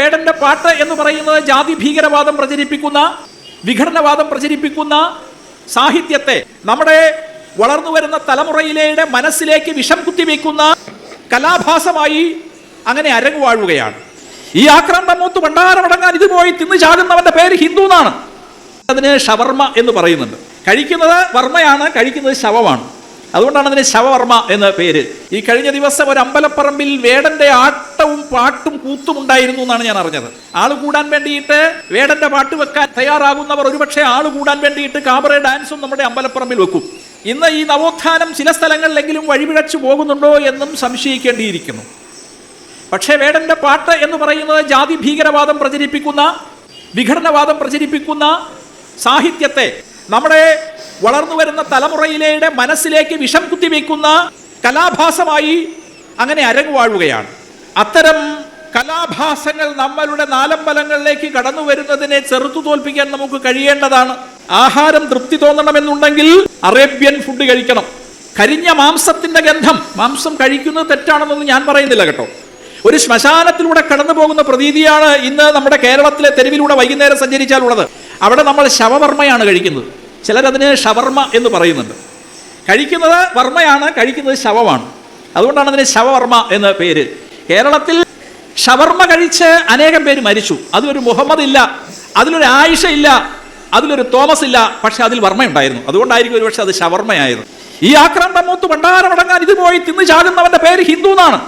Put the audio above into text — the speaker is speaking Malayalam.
വേടന്റെ പാട്ട് എന്ന് പറയുന്നത് ജാതി ഭീകരവാദം പ്രചരിപ്പിക്കുന്ന വിഘടനവാദം പ്രചരിപ്പിക്കുന്ന സാഹിത്യത്തെ നമ്മുടെ വളർന്നു വരുന്ന തലമുറയിലെ മനസ്സിലേക്ക് വിഷം കുത്തിവെക്കുന്ന കലാഭാസമായി അങ്ങനെ അരങ്ങുവാഴുകയാണ്. ഈ ആക്രമണം മൂത്ത് ഭണ്ഡാരമടങ്ങാൻ ഇത് പോയി തിന്നു ചാകുന്നവന്റെ പേര് ഹിന്ദു എന്നാണ്. അതിന് ഷവർമ്മ എന്ന് പറയുന്നുണ്ട്. കഴിക്കുന്നത് വർമ്മയാണ് കഴിക്കുന്നത് ശവമാണ്. അതുകൊണ്ടാണ് അതിന് ശവവർമ്മ എന്ന പേര്. ഈ കഴിഞ്ഞ ദിവസം ഒരു അമ്പലപ്പറമ്പിൽ വേടന്റെ ആട്ടവും പാട്ടും കൂത്തും ഉണ്ടായിരുന്നു എന്നാണ് ഞാൻ അറിഞ്ഞത്. ആൾ കൂടാൻ വേണ്ടിയിട്ട് വേടന്റെ പാട്ട് വെക്കാൻ തയ്യാറാകുന്നവർ ഒരുപക്ഷെ ആൾ കൂടാൻ വേണ്ടിയിട്ട് കാബറ ഡാൻസും നമ്മുടെ അമ്പലപ്പറമ്പിൽ വെക്കും. ഇന്ന് ഈ നവോത്ഥാനം ചില സ്ഥലങ്ങളിലെങ്കിലും വഴിപിഴച്ചു പോകുന്നുണ്ടോ എന്നും സംശയിക്കേണ്ടിയിരിക്കുന്നു. പക്ഷേ വേടന്റെ പാട്ട് എന്ന് പറയുന്നത് ജാതി ഭീകരവാദം പ്രചരിപ്പിക്കുന്ന വിഘടനവാദം പ്രചരിപ്പിക്കുന്ന സാഹിത്യത്തെ നമ്മുടെ വളർന്നു വരുന്ന തലമുറയിലെ മനസ്സിലേക്ക് വിഷം കുത്തിവെക്കുന്ന കലാഭാസമായി അങ്ങനെ അരങ്ങുവാഴുകയാണ്. അത്തരം കലാഭാസങ്ങൾ നമ്മളുടെ നാലമ്പലങ്ങളിലേക്ക് കടന്നു വരുന്നതിനെ ചെറുത്തു തോൽപ്പിക്കാൻ നമുക്ക് കഴിയേണ്ടതാണ്. ആഹാരം തൃപ്തി തോന്നണമെന്നുണ്ടെങ്കിൽ അറേബ്യൻ ഫുഡ് കഴിക്കണം. കരിഞ്ഞ മാംസത്തിന്റെ ഗന്ധം. മാംസം കഴിക്കുന്നത് തെറ്റാണെന്നൊന്നും ഞാൻ പറയുന്നില്ല കേട്ടോ. ഒരു ശ്മശാനത്തിലൂടെ കടന്നു പോകുന്ന പ്രതീതിയാണ് ഇന്ന് നമ്മുടെ കേരളത്തിലെ തെരുവിലൂടെ വൈകുന്നേരം സഞ്ചരിച്ചാലുള്ളത്. അവിടെ നമ്മൾ ശവവർമ്മയാണ് കഴിക്കുന്നത്. ചിലരതിന് ഷവർമ്മ എന്ന് പറയുന്നുണ്ട്. കഴിക്കുന്നത് വർമ്മയാണ് കഴിക്കുന്നത് ശവമാണ്. അതുകൊണ്ടാണ് അതിന് ശവവർമ്മ എന്ന പേര്. കേരളത്തിൽ ഷവർമ്മ കഴിച്ച് അനേകം പേര് മരിച്ചു. അതിലൊരു മുഹമ്മദ് ഇല്ല അതിലൊരു ആയിഷ ഇല്ല അതിലൊരു തോമസ് ഇല്ല പക്ഷെ അതിൽ വർമ്മ ഉണ്ടായിരുന്നു അതുകൊണ്ടായിരിക്കും ഒരു പക്ഷെ അത് ഷവർമ്മയായിരുന്നു ഈ ആക്രമണം മൂത്ത് ഭണ്ഡാരമടങ്ങാൻ ഇത് പോയി തിന്നു ചാകുന്നവന്റെ പേര് ഹിന്ദു എന്നാണ്.